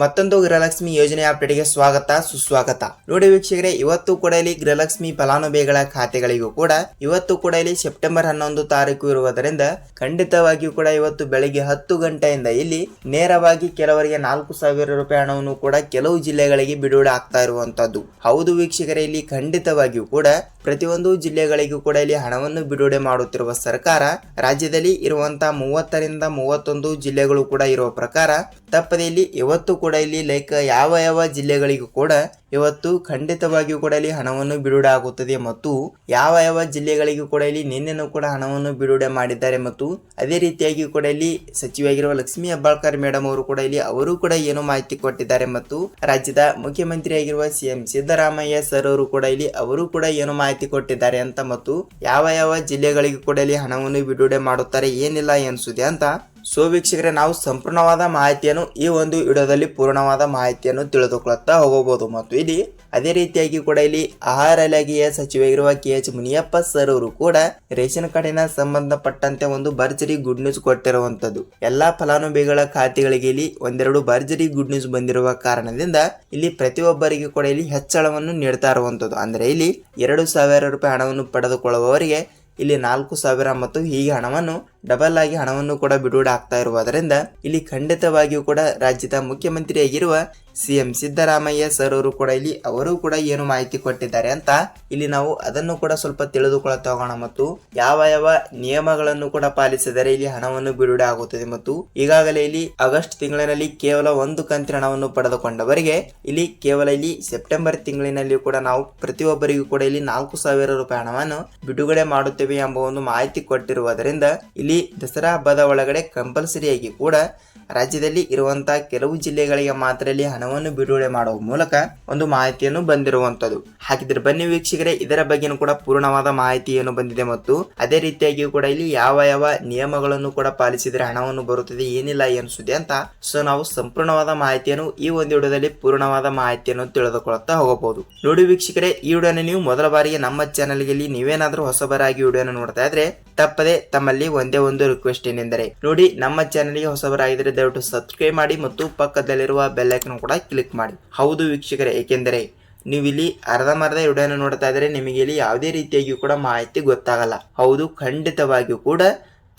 ಮತ್ತೊಂದು ಗೃಹಲಕ್ಷ್ಮಿ ಯೋಜನೆ ಅಪ್ಡೇಟ್ಗೆ ಸ್ವಾಗತ, ಸುಸ್ವಾಗತ. ನೋಡಿ ವೀಕ್ಷಕರೇ, ಇವತ್ತು ಕೂಡ ಇಲ್ಲಿ ಗೃಹಲಕ್ಷ್ಮಿ ಫಲಾನುಭವಿಗಳ ಖಾತೆಗಳಿಗೂ ಕೂಡ ಇವತ್ತು ಕೂಡ ಇಲ್ಲಿ ಸೆಪ್ಟೆಂಬರ್ ಹನ್ನೊಂದು ತಾರೀಕು ಇರುವುದರಿಂದ ಖಂಡಿತವಾಗಿಯೂ ಕೂಡ ಇವತ್ತು ಬೆಳಿಗ್ಗೆ ಹತ್ತು ಗಂಟೆಯಿಂದ ಇಲ್ಲಿ ನೇರವಾಗಿ ಕೆಲವರಿಗೆ ನಾಲ್ಕು ಸಾವಿರ ರೂಪಾಯಿ ಹಣವನ್ನು ಕೂಡ ಕೆಲವು ಜಿಲ್ಲೆಗಳಿಗೆ ಬಿಡುಗಡೆ ಆಗ್ತಾ ಇರುವಂತದ್ದು. ಹೌದು ವೀಕ್ಷಕರೇ, ಇಲ್ಲಿ ಖಂಡಿತವಾಗಿಯೂ ಕೂಡ ಪ್ರತಿಯೊಂದು ಜಿಲ್ಲೆಗಳಿಗೂ ಕೂಡ ಇಲ್ಲಿ ಹಣವನ್ನು ಬಿಡುಗಡೆ ಮಾಡುತ್ತಿರುವ ಸರ್ಕಾರ, ರಾಜ್ಯದಲ್ಲಿ ಇರುವಂತಹ ಮೂವತ್ತರಿಂದ ಮೂವತ್ತೊಂದು ಜಿಲ್ಲೆಗಳು ಕೂಡ ಇರುವ ಪ್ರಕಾರ ತಪ್ಪದೆ ಇಲ್ಲಿ ಇವತ್ತು ಕೂಡ ಇಲ್ಲಿ ಲೈಕ್ ಯಾವ ಯಾವ ಜಿಲ್ಲೆಗಳಿಗೂ ಕೂಡ ಇವತ್ತು ಖಂಡಿತವಾಗಿಯೂ ಕೂಡ ಇಲ್ಲಿ ಹಣವನ್ನು ಬಿಡುಗಡೆ ಆಗುತ್ತದೆ ಮತ್ತು ಯಾವ ಯಾವ ಜಿಲ್ಲೆಗಳಿಗೂ ಕೂಡ ಇಲ್ಲಿ ನಿನ್ನೆನೂ ಕೂಡ ಹಣವನ್ನು ಬಿಡುಗಡೆ ಮಾಡಿದ್ದಾರೆ ಮತ್ತು ಅದೇ ರೀತಿಯಾಗಿ ಕೂಡ ಇಲ್ಲಿ ಸಚಿವಾಗಿರುವ ಲಕ್ಷ್ಮಿ ಹೆಬ್ಬಾಳ್ಕರ್ ಮೇಡಮ್ ಅವರು ಕೂಡ ಇಲ್ಲಿ ಅವರು ಕೂಡ ಏನು ಮಾಹಿತಿ ಕೊಟ್ಟಿದ್ದಾರೆ ಮತ್ತು ರಾಜ್ಯದ ಮುಖ್ಯಮಂತ್ರಿಯಾಗಿರುವ ಸಿಎಂ ಸಿದ್ದರಾಮಯ್ಯ ಸರ್ ಅವರು ಕೂಡ ಇಲ್ಲಿ ಅವರು ಕೂಡ ಏನು ಮಾಹಿತಿ ಕೊಟ್ಟಿದ್ದಾರೆ ಅಂತ ಮತ್ತು ಯಾವ ಯಾವ ಜಿಲ್ಲೆಗಳಿಗೆ ಕೂಡ ಇಲ್ಲಿ ಹಣವನ್ನು ಬಿಡುಗಡೆ ಮಾಡುತ್ತಾರೆ ಏನಿಲ್ಲ ಎನಿಸುತ್ತೆ ಅಂತ ಸೊ ವೀಕ್ಷಕರೇ ನಾವು ಸಂಪೂರ್ಣವಾದ ಮಾಹಿತಿಯನ್ನು ಈ ಒಂದು ವಿಡಿಯೋದಲ್ಲಿ ಪೂರ್ಣವಾದ ಮಾಹಿತಿಯನ್ನು ತಿಳಿದುಕೊಳ್ಳುತ್ತಾ ಹೋಗಬಹುದು. ಮತ್ತು ಇಲ್ಲಿ ಅದೇ ರೀತಿಯಾಗಿ ಕೂಡ ಇಲ್ಲಿ ಆಹಾರ ಇಲಾಖೆಯ ಸಚಿವರಾಗಿರುವ ಕೆ ಎಚ್ ಮುನಿಯಪ್ಪ ಸರ್ ಅವರು ಕೂಡ ರೇಷನ್ ಕಾರ್ಡಿನ ಸಂಬಂಧಪಟ್ಟಂತೆ ಒಂದು ಭರ್ಜರಿ ಗುಡ್ ನ್ಯೂಸ್ ಕೊಟ್ಟಿರುವಂತದ್ದು ಎಲ್ಲಾ ಫಲಾನುಭವಿಗಳ ಖಾತೆಗಳಿಗೆ ಇಲ್ಲಿ ಒಂದೆರಡು ಭರ್ಜರಿ ಗುಡ್ ನ್ಯೂಸ್ ಬಂದಿರುವ ಕಾರಣದಿಂದ ಇಲ್ಲಿ ಪ್ರತಿಯೊಬ್ಬರಿಗೂ ಕೂಡ ಇಲ್ಲಿ ಹೆಚ್ಚಳವನ್ನು ನೀಡ್ತಾ ಇರುವಂತದ್ದು ಅಂದ್ರೆ ಇಲ್ಲಿ ಎರಡು ಸಾವಿರ ರೂಪಾಯಿ ಹಣವನ್ನು ಪಡೆದುಕೊಳ್ಳುವವರಿಗೆ ಇಲ್ಲಿ ನಾಲ್ಕು ಸಾವಿರ ಮತ್ತು ಹೀಗೆ ಹಣವನ್ನು ಡಬಲ್ ಆಗಿ ಹಣವನ್ನು ಕೂಡ ಬಿಡುಗಡೆ ಆಗ್ತಾ ಇರುವುದರಿಂದ ಇಲ್ಲಿ ಖಂಡಿತವಾಗಿಯೂ ಕೂಡ ರಾಜ್ಯದ ಮುಖ್ಯಮಂತ್ರಿಯಾಗಿರುವ ಸಿಎಂ ಸಿದ್ದರಾಮಯ್ಯ ಸರ್ ಅವರು ಕೂಡ ಇಲ್ಲಿ ಅವರು ಕೂಡ ಏನು ಮಾಹಿತಿ ಕೊಟ್ಟಿದ್ದಾರೆ ಅಂತ ಇಲ್ಲಿ ನಾವು ಅದನ್ನು ಕೂಡ ಸ್ವಲ್ಪ ತಿಳಿದುಕೊಳ್ಳುತ್ತಾ ಹೋಗೋಣ. ಮತ್ತು ಯಾವ ಯಾವ ನಿಯಮಗಳನ್ನು ಕೂಡ ಪಾಲಿಸಿದರೆ ಇಲ್ಲಿ ಹಣವನ್ನು ಬಿಡುಗಡೆ ಆಗುತ್ತದೆ ಮತ್ತು ಈಗಾಗಲೇ ಇಲ್ಲಿ ಆಗಸ್ಟ್ ತಿಂಗಳಿನಲ್ಲಿ ಕೇವಲ ಒಂದು ಕಂತಿನ ಹಣವನ್ನು ಪಡೆದುಕೊಂಡವರಿಗೆ ಇಲ್ಲಿ ಕೇವಲ ಇಲ್ಲಿ ಸೆಪ್ಟೆಂಬರ್ ತಿಂಗಳಿನಲ್ಲಿ ಕೂಡ ನಾವು ಪ್ರತಿಯೊಬ್ಬರಿಗೂ ಕೂಡ ಇಲ್ಲಿ ನಾಲ್ಕು ಸಾವಿರ ರೂಪಾಯಿ ಹಣವನ್ನು ಬಿಡುಗಡೆ ಮಾಡುತ್ತೇವೆ. ಎಂಬ ಒಂದು ಮಾಹಿತಿ ಕೊಟ್ಟಿರುವುದರಿಂದ ಇಲ್ಲಿ ದಸರಾ ಹಬ್ಬದ ಒಳಗಡೆ ಕಂಪಲ್ಸರಿಯಾಗಿ ಕೂಡ ರಾಜ್ಯದಲ್ಲಿ ಇರುವಂತಹ ಕೆಲವು ಜಿಲ್ಲೆಗಳಿಗೆ ಮಾತ್ರ ಇಲ್ಲಿ ಹಣವನ್ನು ಬಿಡುಗಡೆ ಮಾಡುವ ಮೂಲಕ ಒಂದು ಮಾಹಿತಿಯನ್ನು ಬಂದಿರುವಂತದ್ದು. ಹಾಗಿದ್ರೆ ಬನ್ನಿ ವೀಕ್ಷಕರೇ, ಇದರ ಬಗ್ಗೆನೂ ಕೂಡ ಪೂರ್ಣವಾದ ಮಾಹಿತಿ ಏನು ಬಂದಿದೆ ಮತ್ತು ಅದೇ ರೀತಿಯಾಗಿ ಕೂಡ ಇಲ್ಲಿ ಯಾವ ಯಾವ ನಿಯಮಗಳನ್ನು ಕೂಡ ಪಾಲಿಸಿದರೆ ಹಣವನ್ನು ಬರುತ್ತದೆ, ಏನಿಲ್ಲ ಎನಿಸುತ್ತೆ ಅಂತ ಸೊ ನಾವು ಸಂಪೂರ್ಣವಾದ ಮಾಹಿತಿಯನ್ನು ಈ ಒಂದು ವಿಡಿಯೋದಲ್ಲಿ ಪೂರ್ಣವಾದ ಮಾಹಿತಿಯನ್ನು ತಿಳಿದುಕೊಳ್ಳುತ್ತಾ ಹೋಗಬಹುದು. ನೋಡಿ ವೀಕ್ಷಕರೇ, ಈ ವಿಡಿಯೋನ ನೀವು ಮೊದಲ ಬಾರಿಗೆ ನಮ್ಮ ಚಾನೆಲ್ಗೆ ನೀವೇನಾದ್ರೂ ಹೊಸಬರಾಗಿ ವಿಡಿಯೋನ ನೋಡ್ತಾ ಇದ್ರೆ ತಪ್ಪದೆ ತಮ್ಮಲ್ಲಿ ಒಂದೇ ಒಂದು ರಿಕ್ವೆಸ್ಟ್ ಏನೆಂದರೆ, ನೋಡಿ ನಮ್ಮ ಚಾನಲ್ಗೆ ಹೊಸಬರಾಗಿದ್ರೆ ದಯವಿಟ್ಟು ಸಬ್ಸ್ಕ್ರೈಬ್ ಮಾಡಿ ಮತ್ತು ಪಕ್ಕದಲ್ಲಿರುವ ಬೆಲ್ ಐಕನ್ ಕೂಡ ಕ್ಲಿಕ್ ಮಾಡಿ. ಹೌದು ವೀಕ್ಷಕರೇ, ಏಕೆಂದರೆ ನೀವು ಇಲ್ಲಿ ಅರ್ಧಮರ್ಧ ವಿಡಿಯೋನ ನೋಡ್ತಾ ಇದ್ರೆ ನಿಮಗೆ ಇಲ್ಲಿ ಯಾವುದೇ ರೀತಿಯಾಗಿಯೂ ಕೂಡ ಮಾಹಿತಿ ಗೊತ್ತಾಗಲ್ಲ. ಹೌದು, ಖಂಡಿತವಾಗಿಯೂ ಕೂಡ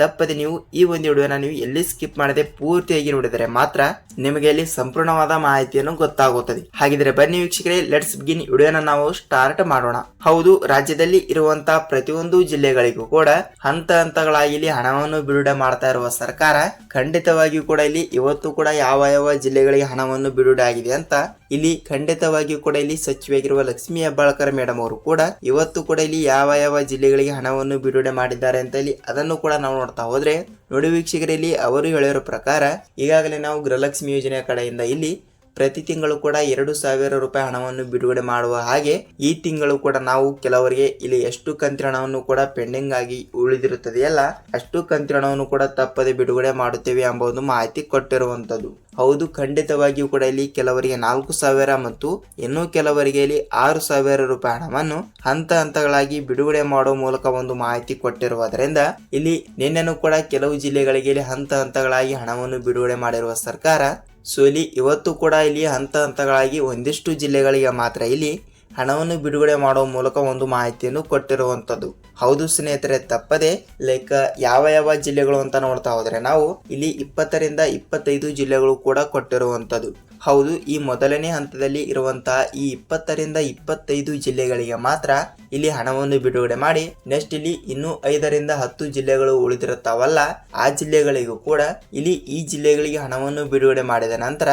ತಪ್ಪದೆ ನೀವು ಈ ಒಂದು ವಿಡಿಯೋನ ನೀವು ಎಲ್ಲಿ ಸ್ಕಿಪ್ ಮಾಡದೆ ಪೂರ್ತಿಯಾಗಿ ನೋಡಿದರೆ ಮಾತ್ರ ನಿಮಗೆ ಇಲ್ಲಿ ಸಂಪೂರ್ಣವಾದ ಮಾಹಿತಿಯನ್ನು ಗೊತ್ತಾಗುತ್ತದೆ. ಹಾಗಿದ್ರೆ ಬನ್ನಿ ವೀಕ್ಷಕರೇ ಲೆಟ್ಸ್ ಬಿಗಿನ್ ವಿಡಿಯೋನ ನಾವು ಸ್ಟಾರ್ಟ್ ಮಾಡೋಣ. ಹೌದು, ರಾಜ್ಯದಲ್ಲಿ ಇರುವಂತಹ ಪ್ರತಿಯೊಂದು ಜಿಲ್ಲೆಗಳಿಗೂ ಕೂಡ ಹಂತ ಹಂತಗಳಾಗಿ ಹಣವನ್ನು ಬಿಡುಗಡೆ ಮಾಡ್ತಾ ಇರುವ ಸರ್ಕಾರ ಖಂಡಿತವಾಗಿಯೂ ಕೂಡ ಇಲ್ಲಿ ಇವತ್ತು ಕೂಡ ಯಾವ ಯಾವ ಜಿಲ್ಲೆಗಳಿಗೆ ಹಣವನ್ನು ಬಿಡುಗಡೆ ಆಗಿದೆ ಅಂತ ಇಲ್ಲಿ ಖಂಡಿತವಾಗಿಯೂ ಕೂಡ ಇಲ್ಲಿ ಸಚಿವೆಯಾಗಿರುವ ಲಕ್ಷ್ಮೀ ಹೆಬ್ಬಾಳ್ಕರ್ ಮೇಡಮ್ ಅವರು ಕೂಡ ಇವತ್ತು ಕೂಡ ಇಲ್ಲಿ ಯಾವ ಯಾವ ಜಿಲ್ಲೆಗಳಿಗೆ ಹಣವನ್ನು ಬಿಡುಗಡೆ ಮಾಡಿದ್ದಾರೆ ಅಂತ ಇಲ್ಲಿ ಅದನ್ನು ಕೂಡ ನಾವು ನೋಡ್ತಾ ಹೋದ್ರೆ ನೋಡಿ ವೀಕ್ಷಕರಲ್ಲಿ ಅವರು ಹೇಳಿರೋ ಪ್ರಕಾರ ಈಗಾಗಲೇ ನಾವು ಗೃಹಲಕ್ಷ್ಮಿ ಯೋಜನೆಯ ಕಡೆಯಿಂದ ಇಲ್ಲಿ ಪ್ರತಿ ತಿಂಗಳು ಕೂಡ ಎರಡು ಸಾವಿರ ರೂಪಾಯಿ ಹಣವನ್ನು ಬಿಡುಗಡೆ ಮಾಡುವ ಹಾಗೆ ಈ ತಿಂಗಳು ಕೂಡ ನಾವು ಕೆಲವರಿಗೆ ಇಲ್ಲಿ ಎಷ್ಟು ಕಂತಿನ ಹಣವನ್ನು ಕೂಡ ಪೆಂಡಿಂಗ್ ಆಗಿ ಉಳಿದಿರುತ್ತದೆಯಲ್ಲ ಅಷ್ಟು ಕಂತಿನ ಹಣವನ್ನು ಕೂಡ ತಪ್ಪದೆ ಬಿಡುಗಡೆ ಮಾಡುತ್ತೇವೆ ಎಂಬ ಒಂದು ಮಾಹಿತಿ ಕೊಟ್ಟಿರುವಂತದ್ದು ಹೌದು, ಖಂಡಿತವಾಗಿಯೂ ಕೂಡ ಇಲ್ಲಿ ಕೆಲವರಿಗೆ ನಾಲ್ಕು ಸಾವಿರ ಮತ್ತು ಇನ್ನೂ ಕೆಲವರಿಗೆ ಇಲ್ಲಿ ಆರು ಸಾವಿರ ರೂಪಾಯಿ ಹಣವನ್ನು ಹಂತ ಹಂತಗಳಾಗಿ ಬಿಡುಗಡೆ ಮಾಡುವ ಮೂಲಕ ಒಂದು ಮಾಹಿತಿ ಕೊಟ್ಟಿರುವುದರಿಂದ ಇಲ್ಲಿ ನಿನ್ನೆನೂ ಕೂಡ ಕೆಲವು ಜಿಲ್ಲೆಗಳಿಗೆ ಇಲ್ಲಿ ಹಂತ ಹಂತಗಳಾಗಿ ಹಣವನ್ನು ಬಿಡುಗಡೆ ಮಾಡಿರುವ ಸರ್ಕಾರ ಸೊ ಇಲ್ಲಿ ಇವತ್ತು ಕೂಡ ಇಲ್ಲಿ ಹಂತ ಹಂತಗಳಾಗಿ ಒಂದಿಷ್ಟು ಜಿಲ್ಲೆಗಳಿಗೆ ಮಾತ್ರ ಇಲ್ಲಿ ಹಣವನ್ನು ಬಿಡುಗಡೆ ಮಾಡುವ ಮೂಲಕ ಒಂದು ಮಾಹಿತಿಯನ್ನು ಕೊಟ್ಟಿರುವಂತದ್ದು ಹೌದು ಸ್ನೇಹಿತರೆ, ತಪ್ಪದೆ ಲೈಕ್ ಯಾವ ಯಾವ ಜಿಲ್ಲೆಗಳು ಅಂತ ನೋಡ್ತಾ ಹೋದ್ರೆ ನಾವು ಇಲ್ಲಿ ಇಪ್ಪತ್ತರಿಂದ ಇಪ್ಪತ್ತೈದು ಜಿಲ್ಲೆಗಳು ಕೂಡ ಕೊಟ್ಟಿರುವಂತದ್ದು ಹೌದು, ಈ ಮೊದಲನೇ ಹಂತದಲ್ಲಿ ಇರುವಂತಹ ಈ ಇಪ್ಪತ್ತರಿಂದ ಇಪ್ಪತ್ತೈದು ಜಿಲ್ಲೆಗಳಿಗೆ ಮಾತ್ರ ಇಲ್ಲಿ ಹಣವನ್ನು ಬಿಡುಗಡೆ ಮಾಡಿ ನೆಕ್ಸ್ಟ್ ಇಲ್ಲಿ ಇನ್ನೂ ಐದರಿಂದ ಹತ್ತು ಜಿಲ್ಲೆಗಳು ಉಳಿದಿರುತ್ತಾವಲ್ಲ, ಆ ಜಿಲ್ಲೆಗಳಿಗೂ ಕೂಡ ಇಲ್ಲಿ ಈ ಜಿಲ್ಲೆಗಳಿಗೆ ಹಣವನ್ನು ಬಿಡುಗಡೆ ಮಾಡಿದ ನಂತರ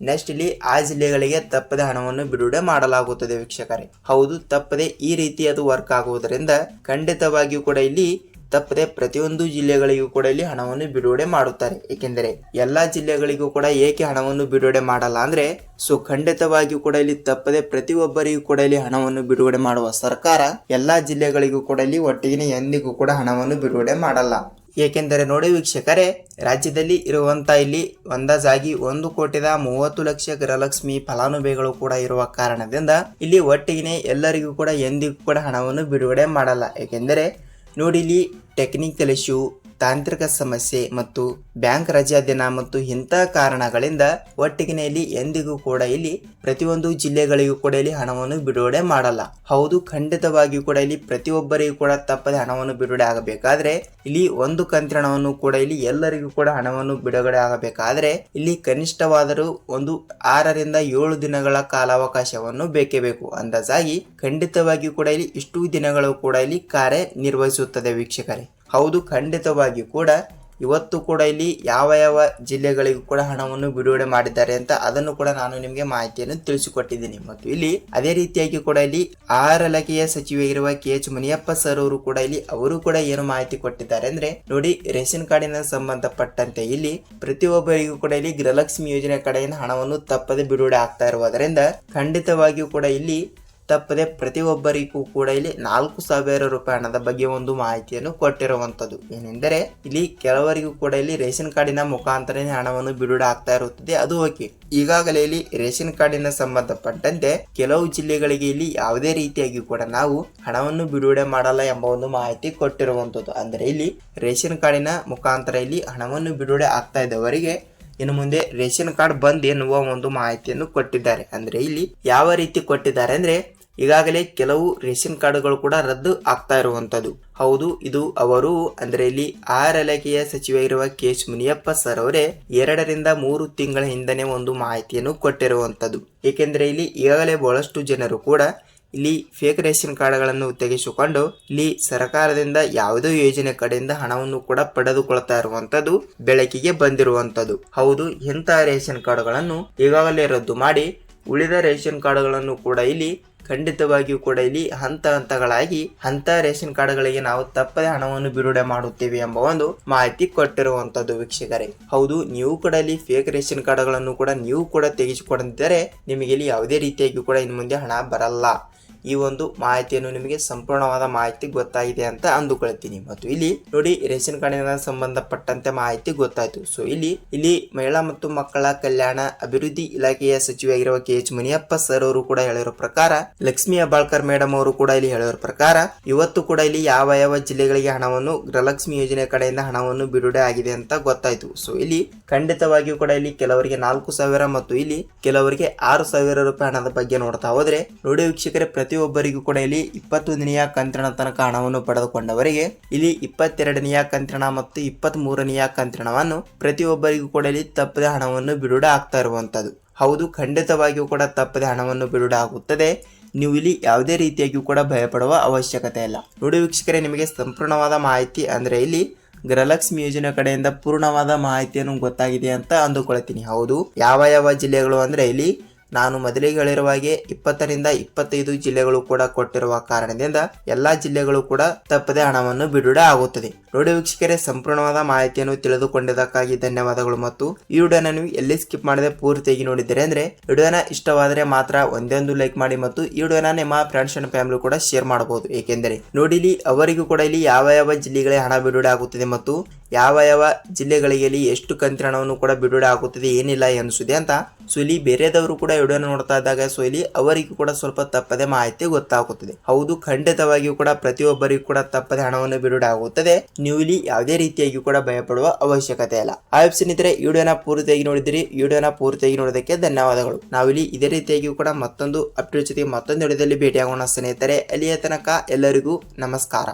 ನೆಕ್ಸ್ಟ್ ಇಲ್ಲಿ ಆ ಜಿಲ್ಲೆಗಳಿಗೆ ತಪ್ಪದೆ ಹಣವನ್ನು ಬಿಡುಗಡೆ ಮಾಡಲಾಗುತ್ತದೆ ವೀಕ್ಷಕರೇ. ಹೌದು, ತಪ್ಪದೆ ಈ ರೀತಿ ಅದು ವರ್ಕ್ ಆಗುವುದರಿಂದ ಖಂಡಿತವಾಗಿಯೂ ಕೂಡ ಇಲ್ಲಿ ತಪ್ಪದೆ ಪ್ರತಿಯೊಂದು ಜಿಲ್ಲೆಗಳಿಗೂ ಕೂಡ ಇಲ್ಲಿ ಹಣವನ್ನು ಬಿಡುಗಡೆ ಮಾಡುತ್ತಾರೆ. ಏಕೆಂದರೆ ಎಲ್ಲಾ ಜಿಲ್ಲೆಗಳಿಗೂ ಕೂಡ ಏಕೆ ಹಣವನ್ನು ಬಿಡುಗಡೆ ಮಾಡಲ್ಲ ಅಂದ್ರೆ ಸೊ ಖಂಡಿತವಾಗಿಯೂ ಕೂಡ ಇಲ್ಲಿ ತಪ್ಪದೆ ಪ್ರತಿಯೊಬ್ಬರಿಗೂ ಕೂಡ ಇಲ್ಲಿ ಹಣವನ್ನು ಬಿಡುಗಡೆ ಮಾಡುವ ಸರ್ಕಾರ ಎಲ್ಲಾ ಜಿಲ್ಲೆಗಳಿಗೂ ಕೂಡ ಇಲ್ಲಿ ಒಟ್ಟಿಗೆ ಎಂದಿಗೂ ಕೂಡ ಹಣವನ್ನು ಬಿಡುಗಡೆ ಮಾಡಲ್ಲ. ಏಕೆಂದರೆ ನೋಡಿ ವೀಕ್ಷಕರೇ, ರಾಜ್ಯದಲ್ಲಿ ಇರುವಂತ ಇಲ್ಲಿ ಒಂದಾಜಾಗಿ ಒಂದು ಕೋಟಿದ ಮೂವತ್ತು ಲಕ್ಷ ಗೃಹಲಕ್ಷ್ಮಿ ಫಲಾನುಭವಿಗಳು ಕೂಡ ಇರುವ ಕಾರಣದಿಂದ ಇಲ್ಲಿ ಒಟ್ಟಿಗೆ ಎಲ್ಲರಿಗೂ ಕೂಡ ಎಂದಿಗೂ ಕೂಡ ಹಣವನ್ನು ಬಿಡುಗಡೆ ಮಾಡಲ್ಲ. ಏಕೆಂದರೆ ನೋಡಿ ಇಲ್ಲಿ ಟೆಕ್ನಿಕಲ್ ಇಶ್ಯೂ ತಾಂತ್ರಿಕ ಸಮಸ್ಯೆ ಮತ್ತು ಬ್ಯಾಂಕ್ ರಜಾ ದಿನ ಮತ್ತು ಇಂತಹ ಕಾರಣಗಳಿಂದ ಒಟ್ಟಿಗಿನಲ್ಲಿ ಎಂದಿಗೂ ಕೂಡ ಇಲ್ಲಿ ಪ್ರತಿಯೊಂದು ಜಿಲ್ಲೆಗಳಿಗೂ ಕೂಡ ಇಲ್ಲಿ ಹಣವನ್ನು ಬಿಡುಗಡೆ ಮಾಡಲ್ಲ. ಹೌದು, ಖಂಡಿತವಾಗಿಯೂ ಕೂಡ ಇಲ್ಲಿ ಪ್ರತಿಯೊಬ್ಬರಿಗೂ ಕೂಡ ತಪ್ಪದೆ ಹಣವನ್ನು ಬಿಡುಗಡೆ ಆಗಬೇಕಾದ್ರೆ ಇಲ್ಲಿ ಒಂದು ಕಂತ್ರಣವನ್ನು ಕೂಡ ಇಲ್ಲಿ ಎಲ್ಲರಿಗೂ ಕೂಡ ಹಣವನ್ನು ಬಿಡುಗಡೆ ಆಗಬೇಕಾದ್ರೆ ಇಲ್ಲಿ ಕನಿಷ್ಠವಾದರೂ ಒಂದು ಆರರಿಂದ ಏಳು ದಿನಗಳ ಕಾಲಾವಕಾಶವನ್ನು ಬೇಕೇ ಬೇಕು. ಅಂದಾಜಾಗಿ ಖಂಡಿತವಾಗಿಯೂ ಕೂಡ ಇಲ್ಲಿ ಇಷ್ಟು ದಿನಗಳು ಕೂಡ ಇಲ್ಲಿ ಕಾರ್ಯ ನಿರ್ವಹಿಸುತ್ತದೆ ವೀಕ್ಷಕರೇ. ಹೌದು ಖಂಡಿತವಾಗಿಯೂ ಕೂಡ ಇವತ್ತು ಕೂಡ ಇಲ್ಲಿ ಯಾವ ಯಾವ ಜಿಲ್ಲೆಗಳಿಗೂ ಕೂಡ ಹಣವನ್ನು ಬಿಡುಗಡೆ ಮಾಡಿದ್ದಾರೆ ಅಂತ ಅದನ್ನು ಕೂಡ ನಾನು ನಿಮಗೆ ಮಾಹಿತಿಯನ್ನು ತಿಳಿಸಿಕೊಟ್ಟಿದ್ದೀನಿ. ಮತ್ತು ಇಲ್ಲಿ ಅದೇ ರೀತಿಯಾಗಿ ಕೂಡ ಇಲ್ಲಿ ಆಹಾರ ಇಲಾಖೆಯ ಇರುವ ಕೆ ಎಚ್ ಮುನಿಯಪ್ಪ ಸರ್ ಅವರು ಕೂಡ ಇಲ್ಲಿ ಅವರು ಕೂಡ ಏನು ಮಾಹಿತಿ ಕೊಟ್ಟಿದ್ದಾರೆ ಅಂದ್ರೆ ನೋಡಿ, ರೇಷನ್ ಕಾರ್ಡಿನ ಸಂಬಂಧಪಟ್ಟಂತೆ ಇಲ್ಲಿ ಪ್ರತಿಯೊಬ್ಬರಿಗೂ ಕೂಡ ಇಲ್ಲಿ ಗೃಹಲಕ್ಷ್ಮಿ ಯೋಜನೆ ಕಡೆಯಿಂದ ಹಣವನ್ನು ತಪ್ಪದೆ ಬಿಡುಗಡೆ ಆಗ್ತಾ ಇರುವುದರಿಂದ ಖಂಡಿತವಾಗಿಯೂ ಕೂಡ ಇಲ್ಲಿ ತಪ್ಪದೆ ಪ್ರತಿಯೊಬ್ಬರಿಗೂ ಕೂಡ ಇಲ್ಲಿ ನಾಲ್ಕು ಸಾವಿರ ರೂಪಾಯಿ ಹಣದ ಬಗ್ಗೆ ಒಂದು ಮಾಹಿತಿಯನ್ನು ಕೊಟ್ಟಿರುವಂತದ್ದು ಏನೆಂದರೆ, ಇಲ್ಲಿ ಕೆಲವರಿಗೂ ಕೂಡ ಇಲ್ಲಿ ರೇಷನ್ ಕಾರ್ಡಿನ ಮುಖಾಂತರ ಹಣವನ್ನು ಬಿಡುಗಡೆ ಆಗ್ತಾ ಇರುತ್ತದೆ. ಅದು ಓಕೆ. ಈಗಾಗಲೇ ಇಲ್ಲಿ ರೇಷನ್ ಕಾರ್ಡಿನ ಸಂಬಂಧಪಟ್ಟಂತೆ ಕೆಲವು ಜಿಲ್ಲೆಗಳಿಗೆ ಇಲ್ಲಿ ಯಾವುದೇ ರೀತಿಯಾಗಿ ಕೂಡ ನಾವು ಹಣವನ್ನು ಬಿಡುಗಡೆ ಮಾಡಲ್ಲ ಎಂಬ ಒಂದು ಮಾಹಿತಿ ಕೊಟ್ಟಿರುವಂತದ್ದು ಅಂದ್ರೆ ಇಲ್ಲಿ ರೇಷನ್ ಕಾರ್ಡಿನ ಮುಖಾಂತರ ಇಲ್ಲಿ ಹಣವನ್ನು ಬಿಡುಗಡೆ ಆಗ್ತಾ ಇದ್ದವರಿಗೆ ಇನ್ನು ಮುಂದೆ ರೇಷನ್ ಕಾರ್ಡ್ ಬಂದ್ ಎನ್ನುವ ಒಂದು ಮಾಹಿತಿಯನ್ನು ಕೊಟ್ಟಿದ್ದಾರೆ. ಅಂದ್ರೆ ಇಲ್ಲಿ ಯಾವ ರೀತಿ ಕೊಟ್ಟಿದ್ದಾರೆ ಅಂದ್ರೆ ಈಗಾಗಲೇ ಕೆಲವು ರೇಷನ್ ಕಾರ್ಡ್ಗಳು ಕೂಡ ರದ್ದು ಆಗ್ತಾ ಇರುವಂತದ್ದು ಹೌದು, ಇದು ಅವರು, ಅಂದ್ರೆ ಇಲ್ಲಿ ಆಹಾರ ಇಲಾಖೆಯ ಸಚಿವ ಕೆ ಎಚ್ ಮುನಿಯಪ್ಪ ಸರ್ ಅವರೇ ಎರಡರಿಂದ ಮೂರು ತಿಂಗಳ ಹಿಂದನೆ ಒಂದು ಮಾಹಿತಿಯನ್ನು ಕೊಟ್ಟಿರುವಂಥದ್ದು. ಏಕೆಂದರೆ ಇಲ್ಲಿ ಈಗಾಗಲೇ ಬಹಳಷ್ಟು ಜನರು ಕೂಡ ಇಲ್ಲಿ ಫೇಕ್ ರೇಷನ್ ಕಾರ್ಡ್ಗಳನ್ನು ತೆಗೆಸಿಕೊಂಡು ಇಲ್ಲಿ ಸರ್ಕಾರದಿಂದ ಯಾವುದೋ ಯೋಜನೆ ಕಡೆಯಿಂದ ಹಣವನ್ನು ಕೂಡ ಪಡೆದುಕೊಳ್ತಾ ಇರುವಂತದ್ದು ಬೆಳಕಿಗೆ ಬಂದಿರುವಂತದ್ದು ಹೌದು ಇಂತಹ ರೇಷನ್ ಕಾರ್ಡ್ಗಳನ್ನು ಈಗಾಗಲೇ ರದ್ದು ಮಾಡಿ ಉಳಿದ ರೇಷನ್ ಕಾರ್ಡ್ಗಳನ್ನು ಕೂಡ ಇಲ್ಲಿ ಖಂಡಿತವಾಗಿಯೂ ಕೂಡ ಇಲ್ಲಿ ಹಂತ ಹಂತಗಳಾಗಿ ಅಂತ ರೇಷನ್ ಕಾರ್ಡ್ಗಳಿಗೆ ನಾವು ತಪ್ಪದೆ ಹಣವನ್ನು ಬಿಡುಗಡೆ ಮಾಡುತ್ತೇವೆ ಎಂಬ ಒಂದು ಮಾಹಿತಿ ಕೊಟ್ಟಿರುವಂತದ್ದು ವೀಕ್ಷಕರೇ. ಹೌದು, ನೀವು ಕೂಡ ಇಲ್ಲಿ ಫೇಕ್ ರೇಷನ್ ಕಾರ್ಡ್ಗಳನ್ನು ಕೂಡ ನೀವು ಕೂಡ ತೆಗೆಸಿಕೊಂಡಿದ್ದರೆ ನಿಮಗೆ ಇಲ್ಲಿ ಯಾವುದೇ ರೀತಿಯಾಗಿ ಕೂಡ ಇನ್ನು ಮುಂದೆ ಹಣ ಬರಲ್ಲ. ಈ ಒಂದು ಮಾಹಿತಿಯನ್ನು ನಿಮಗೆ ಸಂಪೂರ್ಣವಾದ ಮಾಹಿತಿ ಗೊತ್ತಾಗಿದೆ ಅಂತ ಅಂದುಕೊಳ್ತೀನಿ. ಮತ್ತು ಇಲ್ಲಿ ನೋಡಿ, ರೇಷನ್ ಕಾರ್ಡಿನ ಸಂಬಂಧಪಟ್ಟಂತೆ ಮಾಹಿತಿ ಗೊತ್ತಾಯಿತು. ಸೊ ಇಲ್ಲಿ ಇಲ್ಲಿ ಮಹಿಳಾ ಮತ್ತು ಮಕ್ಕಳ ಕಲ್ಯಾಣ ಅಭಿವೃದ್ಧಿ ಇಲಾಖೆಯ ಸಚಿವರಾಗಿರುವ ಕೆ ಎಚ್ ಮುನಿಯಪ್ಪ ಸರ್ ಅವರು ಕೂಡ ಹೇಳಿರೋ ಪ್ರಕಾರ, ಲಕ್ಷ್ಮಿ ಅಬಾಳ್ಕರ್ ಮೇಡಮ್ ಅವರು ಕೂಡ ಇಲ್ಲಿ ಹೇಳಿರೋ ಪ್ರಕಾರ, ಇವತ್ತು ಕೂಡ ಇಲ್ಲಿ ಯಾವ ಯಾವ ಜಿಲ್ಲೆಗಳಿಗೆ ಹಣವನ್ನು, ಗೃಹಲಕ್ಷ್ಮಿ ಯೋಜನೆ ಕಡೆಯಿಂದ ಹಣವನ್ನು ಬಿಡುಗಡೆ ಆಗಿದೆ ಅಂತ ಗೊತ್ತಾಯಿತು. ಸೊ ಇಲ್ಲಿ ಖಂಡಿತವಾಗಿಯೂ ಕೂಡ ಇಲ್ಲಿ ಕೆಲವರಿಗೆ ನಾಲ್ಕು ಸಾವಿರ ಮತ್ತು ಇಲ್ಲಿ ಕೆಲವರಿಗೆ ಆರು ಸಾವಿರ ರೂಪಾಯಿ ಹಣದ ಬಗ್ಗೆ ನೋಡ್ತಾ ಹೋದ್ರೆ, ನೋಡಿ ವೀಕ್ಷಕರೇ ಪ್ರತಿಯೊಬ್ಬರಿಗೂ ಕೂಡ ಇಲ್ಲಿ ಇಪ್ಪತ್ತೊಂದನೆಯ ಕಂತ್ರಣ ತನಕ ಹಣವನ್ನು ಪಡೆದುಕೊಂಡವರಿಗೆ ಇಲ್ಲಿ ಇಪ್ಪತ್ತೆರಡನೆಯ ಕಂತ್ರಣ ಮತ್ತು ಇಪ್ಪತ್ತ್ ಮೂರನೆಯ ಕಂತ್ರಣವನ್ನು ಪ್ರತಿಯೊಬ್ಬರಿಗೂ ಕೂಡ ಇಲ್ಲಿ ತಪ್ಪದೆ ಹಣವನ್ನು ಬಿಡುಗಡೆ ಆಗ್ತಾ ಇರುವಂತದ್ದು ಹೌದು, ಖಂಡಿತವಾಗಿಯೂ ಕೂಡ ತಪ್ಪದೆ ಹಣವನ್ನು ಬಿಡುಗಡೆ ಆಗುತ್ತದೆ. ನೀವು ಇಲ್ಲಿ ಯಾವುದೇ ರೀತಿಯಾಗಿಯೂ ಕೂಡ ಭಯಪಡುವ ಅವಶ್ಯಕತೆ ಇಲ್ಲ. ನೋಡಿ ವೀಕ್ಷಕರೇ, ನಿಮಗೆ ಸಂಪೂರ್ಣವಾದ ಮಾಹಿತಿ ಅಂದ್ರೆ ಇಲ್ಲಿ ಗೃಹಲಕ್ಷ್ಮಿ ಯೋಜನೆ ಕಡೆಯಿಂದ ಪೂರ್ಣವಾದ ಮಾಹಿತಿಯನ್ನು ಗೊತ್ತಾಗಿದೆ ಅಂತ ಅಂದುಕೊಳ್ತೀನಿ. ಹೌದು, ಯಾವ ಯಾವ ಜಿಲ್ಲೆಗಳು ಅಂದ್ರೆ ಇಲ್ಲಿ ನಾನು ಮೊದಲಿಗೆ ಹೇಳಿರುವ ಹಾಗೆ ಇಪ್ಪತ್ತರಿಂದ ಇಪ್ಪತ್ತೈದು ಜಿಲ್ಲೆಗಳು ಕೂಡ ಕೊಟ್ಟಿರುವ ಕಾರಣದಿಂದ ಎಲ್ಲಾ ಜಿಲ್ಲೆಗಳು ಕೂಡ ತಪ್ಪದೆ ಹಣವನ್ನು ಬಿಡುಗಡೆ ಆಗುತ್ತದೆ. ನೋಡಿ ವೀಕ್ಷಕರೇ, ಸಂಪೂರ್ಣವಾದ ಮಾಹಿತಿಯನ್ನು ತಿಳಿದುಕೊಂಡಿದ್ದಕ್ಕಾಗಿ ಧನ್ಯವಾದಗಳು. ಮತ್ತು ಈ ವಿಡಿಯೋನ ನೀವು ಎಲ್ಲಿ ಸ್ಕಿಪ್ ಮಾಡದೆ ಪೂರ್ತಿಯಾಗಿ ನೋಡಿದ್ದೀರಿ ಅಂದ್ರೆ ವಿಡಿಯೋನ ಇಷ್ಟವಾದರೆ ಮಾತ್ರ ಒಂದೊಂದು ಒಂದು ಲೈಕ್ ಮಾಡಿ ಮತ್ತು ಈ ವಿಡಿಯೋನ ನಿಮ್ಮ ಫ್ರೆಂಡ್ಸ್ ಅಂಡ್ ಫ್ಯಾಮಿಲಿ ಕೂಡ ಶೇರ್ ಮಾಡಬಹುದು. ಏಕೆಂದರೆ ನೋಡಿಲಿ, ಅವರಿಗೂ ಕೂಡ ಇಲ್ಲಿ ಯಾವ ಯಾವ ಜಿಲ್ಲೆಗಳೇ ಹಣ ಬಿಡುಗಡೆ ಆಗುತ್ತದೆ ಮತ್ತು ಯಾವ ಯಾವ ಜಿಲ್ಲೆಗಳಿಗೆ ಇಲ್ಲಿ ಎಷ್ಟು ಕಂತಿನ ಹಣವನ್ನು ಕೂಡ ಬಿಡುಗಡೆ ಆಗುತ್ತದೆ, ಏನಿಲ್ಲ ಎನಿಸುತ್ತೆ ಅಂತ ಸೊ ಇಲ್ಲಿ ಬೇರೆದವರು ಕೂಡ ವಿಡಿಯೋನ ನೋಡ್ತಾ ಇದ್ದಾಗ ಸೊ ಇಲ್ಲಿ ಅವರಿಗೂ ಕೂಡ ಸ್ವಲ್ಪ ತಪ್ಪದೆ ಮಾಹಿತಿ ಗೊತ್ತಾಗುತ್ತದೆ. ಹೌದು, ಖಂಡಿತವಾಗಿಯೂ ಕೂಡ ಪ್ರತಿಯೊಬ್ಬರಿಗೂ ಕೂಡ ತಪ್ಪದೆ ಹಣವನ್ನು ಬಿಡುಗಡೆ ಆಗುತ್ತದೆ. ನೀವು ಇಲ್ಲಿ ಯಾವುದೇ ರೀತಿಯಾಗಿ ಕೂಡ ಭಯಪಡುವ ಅವಶ್ಯಕತೆ ಇಲ್ಲ. ಆ ಸ್ನೇಹಿತರೆ ಇದ್ರೆ ವಿಡಿಯೋನ ಪೂರ್ತಿಯಾಗಿ ನೋಡಿದಿರಿ ವಿಡಿಯೋನ ಪೂರ್ತಿಯಾಗಿ ನೋಡೋದಕ್ಕೆ ಧನ್ಯವಾದಗಳು. ನಾವಿಲ್ಲಿ ಇದೇ ರೀತಿಯಾಗಿಯೂ ಕೂಡ ಮತ್ತೊಂದು ಅಪ್ಡೇಟ್ ಜೊತೆಗೆ ಮತ್ತೊಂದು ವಿಡಿಯೋದಲ್ಲಿ ಭೇಟಿಯಾಗೋಣ ಸ್ನೇಹಿತರೆ. ಅಲ್ಲಿಯ ತನಕ ಎಲ್ಲರಿಗೂ ನಮಸ್ಕಾರ.